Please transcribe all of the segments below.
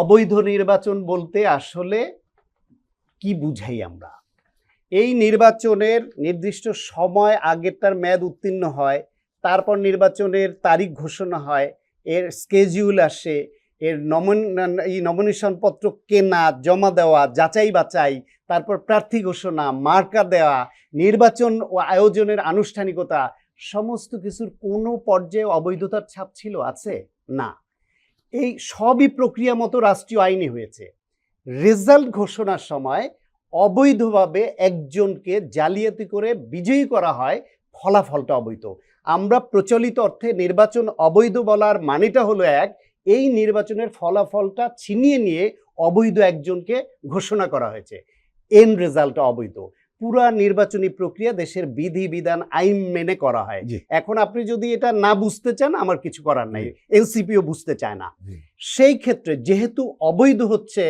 অবৈধ নির্বাচন বলতে আসলে কি বুঝাই আমরা? এই নির্বাচনের নির্দিষ্ট সময় আগেরটার মেয়াদ উত্তীর্ণ হয়, তারপর নির্বাচনের তারিখ ঘোষণা হয়, এর স্কেজিউল আসে, এর নমন এই পত্র কেনা, জমা দেওয়া, যাচাই বাছাই, তারপর প্রার্থী ঘোষণা মার্কা দেওয়া, নির্বাচন ও আয়োজনের আনুষ্ঠানিকতা, সমস্ত কিছুর কোনো পর্যায়ে অবৈধতার ছাপ ছিল, আছে? না। এই সবই প্রক্রিয়া মতো রাষ্ট্রীয় আইনে হয়েছে। রেজাল্ট ঘোষণার সময় অবৈধভাবে একজনকে জালিয়াতি করে বিজয়ী করা হয়, ফলাফলটা অবৈধ। আমরা প্রচলিত অর্থে নির্বাচন অবৈধ বলার মানেটা হলো এক, এই নির্বাচনের ফলাফলটা ছিনিয়ে নিয়ে অবৈধ একজনকে ঘোষণা করা হয়েছে। এন রেজাল্টটা অবৈধ। পুরা নির্বাচনী প্রক্রিয়া দেশের বিধি বিধান আইন মেনে করা হয়। এখন আপনি যদি এটা না বুঝতে চান আমার কিছু করার নাই। এনসিপিও বুঝতে চায় না। সেই ক্ষেত্রে যেহেতু অবৈধ হচ্ছে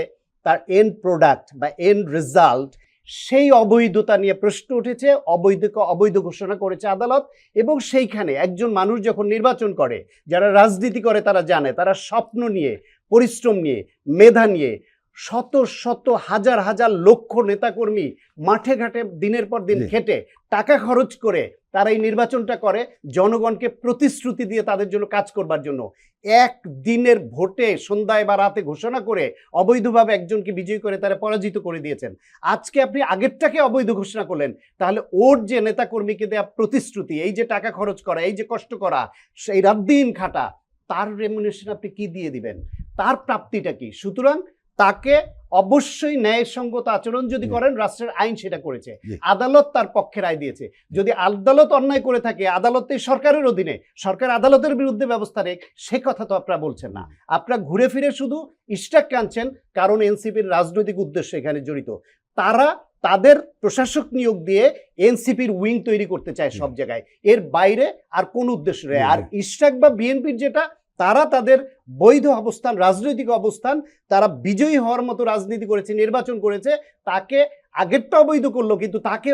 তার এন্ড প্রোডাক্ট বা এন্ড রেজাল্ট সেই অবৈধতা নিয়ে প্রশ্ন উঠেছে অবৈধকে অবৈধ ঘোষণা করেছে আদালত এবং সেইখানে একজন মানুষ যখন নির্বাচন করে যারা রাজনীতি করে তারা জানে তারা স্বপ্ন নিয়ে পরিশ্রম নিয়ে মেধা নিয়ে শত শত হাজার হাজার লক্ষ নেতাকর্মী মাঠে ঘাটে দিনের পর দিন। খেটে টাকা খরচ করে তারা এই নির্বাচনটা করে জনগণকে প্রতিশ্রুতি দিয়ে তাদের জন্য কাজ করবার জন্য। এক দিনের ভোটে সন্ধ্যায় বা রাতে ঘোষণা করে অবৈধভাবে একজনকে বিজয়ী করে তারা পরাজিত করে দিয়েছেন। আজকে আপনি আগেরটাকে অবৈধ ঘোষণা করলেন তাহলে ওর যে নেতাকর্মীকে দেওয়া প্রতিশ্রুতি এই যে টাকা খরচ করা এই যে কষ্ট করা সেই রাত দিন খাটা তার রেমুনেশন আপনি কি দিয়ে দিবেন? তার প্রাপ্তিটা কি? সুতরাং তাকে অবশ্যই ন্যায়সঙ্গত আচরণ যদি করেন রাষ্ট্রের আইন সেটা করেছে। আদালত তার পক্ষে রায় দিয়েছে। যদি আদালত অন্যায় করে থাকে আদালত সরকারের অধীনে সরকার আদালতের বিরুদ্ধে ব্যবস্থা নেই সে কথা তো আপনারা বলছেন না। আপনারা ঘুরে ফিরে শুধু ইস্টাক কানছেন কারণ এনসিপির রাজনৈতিক উদ্দেশ্য এখানে জড়িত। তারা তাদের প্রশাসক নিয়োগ দিয়ে এনসিপির উইং তৈরি করতে চায় সব জায়গায়। এর বাইরে আর কোন উদ্দেশ্য নেই। আর। ইস্টাক বা বিএনপির যেটা তারা তাদের বৈধ অবস্থান রাজনৈতিক অবস্থান তারা বিজয়ী হওয়ার মতো রাজনীতি করেছে নির্বাচন করেছে তাকে আগেরটা অবৈধ করল কিন্তু তাকে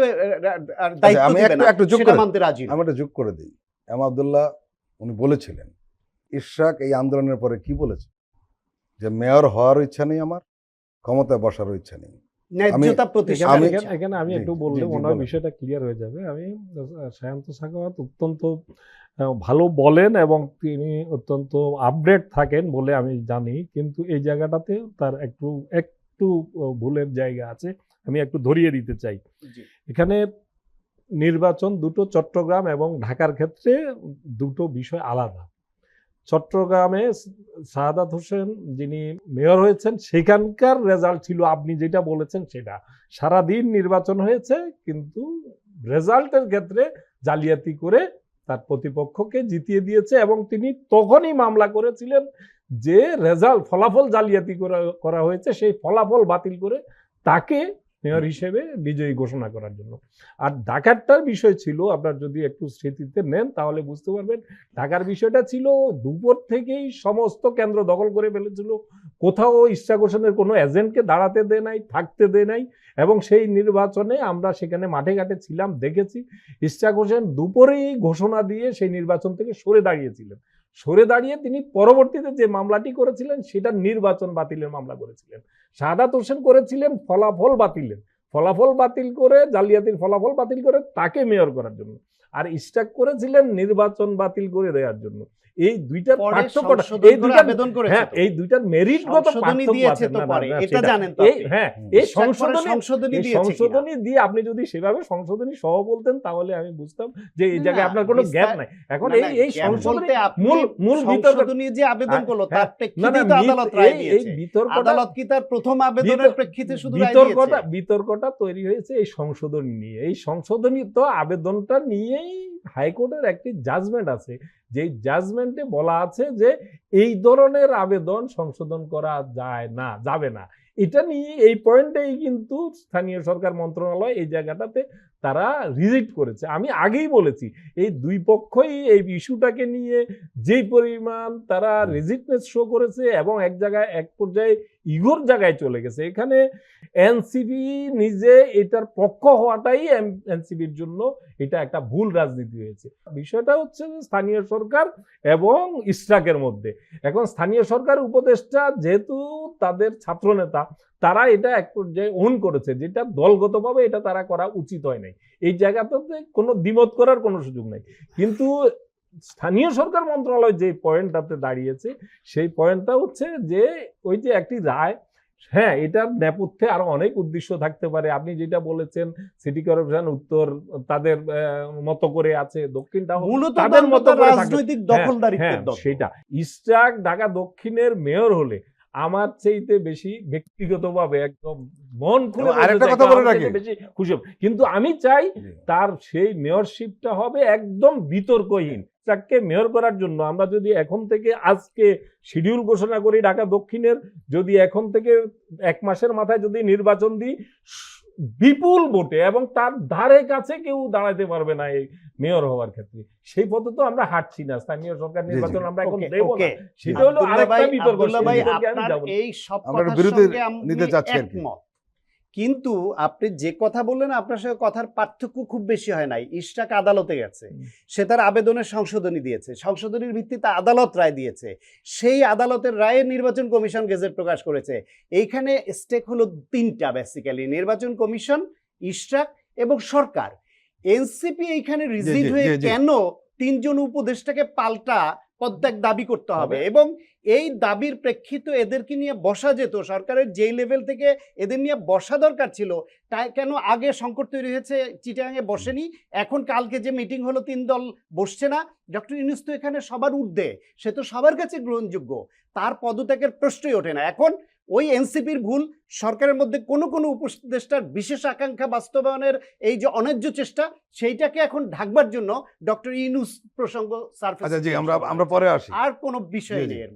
করে- মানতে রাজি। আমি একটা যোগ করে দিই। এম আবদুল্লাহ উনি বলেছিলেন ইশরাক এই আন্দোলনের পরে কি বলেছে? যে মেয়র হওয়ার ইচ্ছা নেই আমার ক্ষমতায় বসারও ইচ্ছা নেই। ন্যায্যতা প্রতিষ্ঠা এখানে আমি একটু বললে বলেন। বিষয়টা ক্লিয়ার হয়ে যাবে। আমি আহ, সায়ন্ত সাখাওয়াত অত্যন্ত ভালো বলেন এবং তিনি অত্যন্ত আপডেট থাকেন বলে আমি জানি। কিন্তু এই জায়গাটাতে তার একটু একটু ভুলের জায়গা আছে। আমি একটু ধরিয়ে দিতে চাই। এখানে নির্বাচন দুটো চট্টগ্রাম এবং ঢাকার ক্ষেত্রে দুটো বিষয় আলাদা। চট্টগ্রামে সাহাদাত হোসেন যিনি মেয়র হয়েছেন, সেখানকার রেজাল্ট ছিল, আপনি যেটা বলেছেন সেটা। সারাদিন নির্বাচন হয়েছে, কিন্তু রেজাল্টের ক্ষেত্রে জালিয়াতি করে তার প্রতিপক্ষকে জিতিয়ে দিয়েছে এবং তিনি তখনই মামলা করেছিলেন যে রেজাল্ট ফলাফল জালিয়াতি করা হয়েছে, সেই ফলাফল বাতিল করে তাকে মেয়র হিসেবে বিজয়ী ঘোষণা করার জন্য। আর ঢাকারটার বিষয় ছিল আপনার যদি একটু স্মৃতিতে নেন তাহলে বুঝতে পারবেন ঢাকার বিষয়টা ছিল দুপুর থেকেই সমস্ত কেন্দ্র দখল করে ফেলেছিল। কোথাও ইচ্ছা ঘোষণের কোনো এজেন্টকে দাঁড়াতে দেয় নাই থাকতে দেয় নাই এবং সেই নির্বাচনে আমরা সেখানে মাঠে ঘাটে ছিলাম দেখেছি। ইচ্ছা হোসেন দুপুরেই ঘোষণা দিয়ে সেই নির্বাচন থেকে সরে দাঁড়িয়েছিলেন। সরে দাঁড়িয়ে তিনি পরবর্তীতে যে মামলাটি করেছিলেন, সেটা নির্বাচন বাতিলের মামলা করেছিলেন। সাদাত হোসেন করেছিলেন, ফলাফল বাতিলের। ফলাফল বাতিল করে, জালিয়াতির ফলাফল বাতিল করে তাকে মেয়র করার জন্য। আর ইস্টাক করেছিলেন নির্বাচন বাতিল করে দেওয়ার জন্য। এই দুইটার পার্থক্যটা এই করে দুইটার আবেদন করেছে হ্যাঁ এই দুইটার মেরিটগত পার্থক্য দিয়েছে তো পরে, এটা জানেন তো হ্যাঁ এই সংশোধনী সংশোধনী দিয়েছে সংশোধনী দিয়ে আপনি যদি সেভাবে সংশোধনী সহ বলতেন তাহলে আমি বুঝতাম যে এই জায়গায় আপনার কোনো গ্যাপ নাই। এখন এই এই সংশোধনী মূল মূল সংশোধনী যে আবেদন করল হ্যাঁ, তার না প্রেক্ষিতেই না তো আদালত রায় এই- এই দিয়েছে। বিতর্কটা আদালত কি তার প্রথম আবেদনের প্রেক্ষিতে শুধু রায় বিতর্কটা দিয়েছে? বিতর্কটা তৈরি হয়েছে এই সংশোধনী নিয়ে। এই সংশোধনী তো আবেদনটা নিয়েই হাইকোর্টের একটি জাজমেন্ট আছে। যে জাজমেন্টে বলা আছে যে এই ধরনের আবেদন সংশোধন করা যায় না, যাবে না। এটা নিয়ে এই পয়েন্টেই কিন্তু স্থানীয় সরকার মন্ত্রণালয় এই জায়গাটাতে তারা রিজেক্ট করেছে। আমি আগেই বলেছি এই দুই পক্ষই এই ইস্যুটাকে নিয়ে যেই পরিমাণ তারা রেজিটনেস শো করেছে এবং এক জায়গায় এক পর্যায়ে ইগোর জায়গায় চলে গেছে। এখানে এনসিপি নিজে এটার পক্ষ হওয়াটাই এনসিপির জন্য এটা একটা ভুল রাজনীতি হয়েছে। বিষয়টা হচ্ছে যে স্থানীয় সরকার এবং ইস্ট্রাকের মধ্যে। এখন স্থানীয় সরকার উপদেষ্টা যেহেতু তাদের ছাত্রনেতা তারা এটা এক পর্যায়ে ওন করেছে যেটা দলগতভাবে এটা তারা করা উচিত হয় নাই। এই জায়গাটাতে কোনো দ্বিমত করার কোনো সুযোগ নাই। কিন্তু স্থানীয় সরকার মন্ত্রণালয় যে পয়েন্টটাতে দাঁড়িয়েছে সেই পয়েন্টটা হচ্ছে যে ওই যে একটি রায় হ্যাঁ এটার নেপথ্যে আরও অনেক উদ্দেশ্য থাকতে পারে। আপনি যেটা বলেছেন সিটি কর্পোরেশন উত্তর তাদের মতো করে আছে দক্ষিণটা তাদের মতো রাজনৈতিক হ্যাঁ, দখলদারিত্বের দল। সেটা। ইস্টাক ঢাকা দক্ষিণের মেয়র হলে আমার চাইতে বেশি ব্যক্তিগতভাবে একদম মন খুলে আরেকটা কথা বলে রাখি। বেশি খুশি। কিন্তু আমি চাই তার সেই মেয়রশিপটা হবে একদম বিতর্কহীন তাকে মেয়র করার জন্য আমরা যদি এখন থেকে আজকে শিডিউল ঘোষণা করি ঢাকা দক্ষিণের যদি এখন থেকে এক মাসের মাথায় যদি নির্বাচন দিই বিপুল ভোটে এবং তার ধারে কাছে কেউ দাঁড়াইতে পারবে না এই মেয়র হওয়ার ক্ষেত্রে। সেই পথে তো আমরা হাঁটছি না স্থানীয় সরকার নির্বাচন আমরা এখন দেবো না। সেটা হলো আরেকটা বিতর্ক এই সব কথার সঙ্গে আমি নিতে চাচ্ছি আর কি। একমত। কিন্তু আপনি যে কথা বললেন আপনার সঙ্গে কথার পার্থক্য খুব বেশি হয় নাই। ইশরাক আদালতে গেছে। সে তার আবেদনের সংশোধনী দিয়েছে। সংশোধনীর ভিত্তিতে আদালত রায় দিয়েছে। সেই আদালতের রায়ে নির্বাচন কমিশন গেজেট প্রকাশ করেছে। এইখানে স্টেক হলো তিনটা বেসিক্যালি নির্বাচন কমিশন ইশরাক এবং সরকার। এনসিপি এইখানে রিজিড জি, হয়ে। কেন তিনজন উপদেষ্টাকে পাল্টা পদত্যাগ দাবি করতে হবে। হবে। এবং এই দাবির প্রেক্ষিত এদেরকে নিয়ে বসা যেত সরকারের যেই লেভেল থেকে এদের নিয়ে বসা দরকার ছিল তাই কেন আগে সংকট তৈরি হয়েছে চিটাঙে বসেনি? এখন কালকে যে মিটিং হলো তিন দল বসছে না? ডক্টর ইউনুস তো এখানে সবার ঊর্ধ্বে সে তো সবার কাছে গ্রহণযোগ্য। তার পদত্যাগের প্রশ্নই ওঠে না। এখন ওই এনসিপির ভুল সরকারের মধ্যে কোনো কোনো উপদেষ্টার বিশেষ আকাঙ্ক্ষা বাস্তবায়নের এই যে অন্যায্য চেষ্টা সেইটাকে এখন ঢাকবার জন্য ডক্টর ইনুস প্রসঙ্গ সার্ফেস আচ্ছা জি আমরা আমরা পরে আসি আর কোনো বিষয়। নেই এর।